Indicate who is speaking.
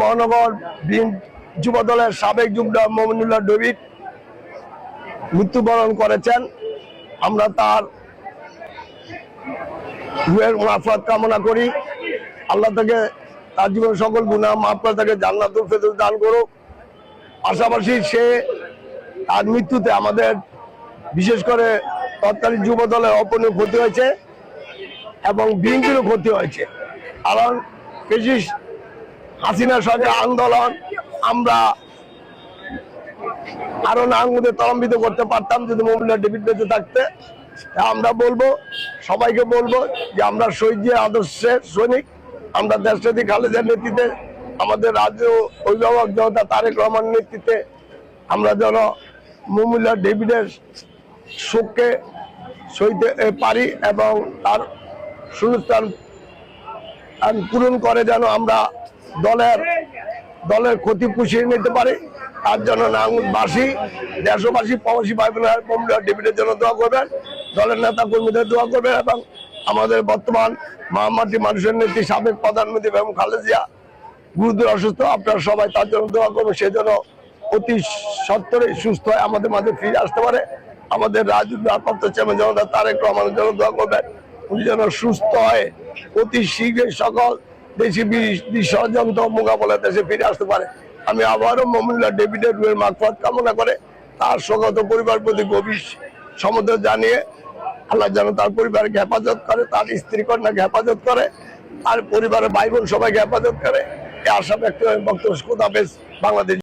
Speaker 1: মহানগর যুব দলের সাবেক যুগ্ম মমিনুল্লাহ ডেভিড মৃত্যুবরণ করেছেন। আমরা তার রুহের মাফাত কামনা করি। আল্লাহ থেকে তার জীবন সকল গুণা মাফ করে তাকে জান্নাতুল ফেরদৌস দান করুক। পাশাপাশি সে তার মৃত্যুতে আমাদের বিশেষ করে তৎকালীন যুব দলের অপনীয় ক্ষতি হয়েছে এবং বিএনপিরও ক্ষতি হয়েছে। কারণ বেশি হাসিনার সঙ্গে আন্দোলন, আমরা আরও নাঙ্গুতে ত্বরান্বিত করতে পারতাম যদি মোমিনা ডেবিট বেঁচে থাকতে। আমরা বলব, সবাইকে বলব যে আমরা শহীদের আদর্শের সৈনিক, আমরা দেশটাদি খালেদের নেতৃত্বে, আমাদের রাজ্য অভিভাবক জনতা তারেক রহমান নেতৃত্বে আমরা যেন মোমিল্লা ডেভিডের শোককে সইতে পারি এবং তার সুস্থান পূরণ করে যেন আমরা দলের দলের ক্ষতি পুষিয়ে নিতে পারে। তার জন্য নাঙ্গুলবাসী দেশবাসী, প্রবাসী ভাই বোনেরা বোমরা ডেভিডের জন্য দোয়া করবেন, দলের নেতা কর্মীদের দোয়া করবেন এবং আমাদের বর্তমান মহামাটি মানুষের নেত্রী, সাবেক প্রধানমন্ত্রী এবং খালেদিয়া গুরুতর অসুস্থ, আপনারা সবাই তার জন্য দোয়া করবেন সেই জন্য অতি সত্তরে সুস্থ হয়ে আমাদের মাঝে ফিরে আসতে পারে। আমাদের রাজনীতি চেয়ারম্যান জনতা তারেক রহমানের জন্য দোয়া করবেন, উনি যেন সুস্থ হয় অতি শীঘ্রই সকল দেশি ষড়যন্ত্র মোকাবেলা দেশে ফিরে আসতে পারে। আমি আবারও মমিনুল্লাহ ডেভিডের রুয়ের মারফত কামনা করে তার স্বগত পরিবার প্রতি গভীর সমুদ্র জানিয়ে আল্লাহ যেন তার পরিবারকে হেফাজত করে, তার স্ত্রী কন্যাকে হেফাজত করে, তার পরিবারের ভাই বোন সবাইকে হেফাজত করে। এই আশা ব্যক্ত বক্তব্য বাংলাদেশ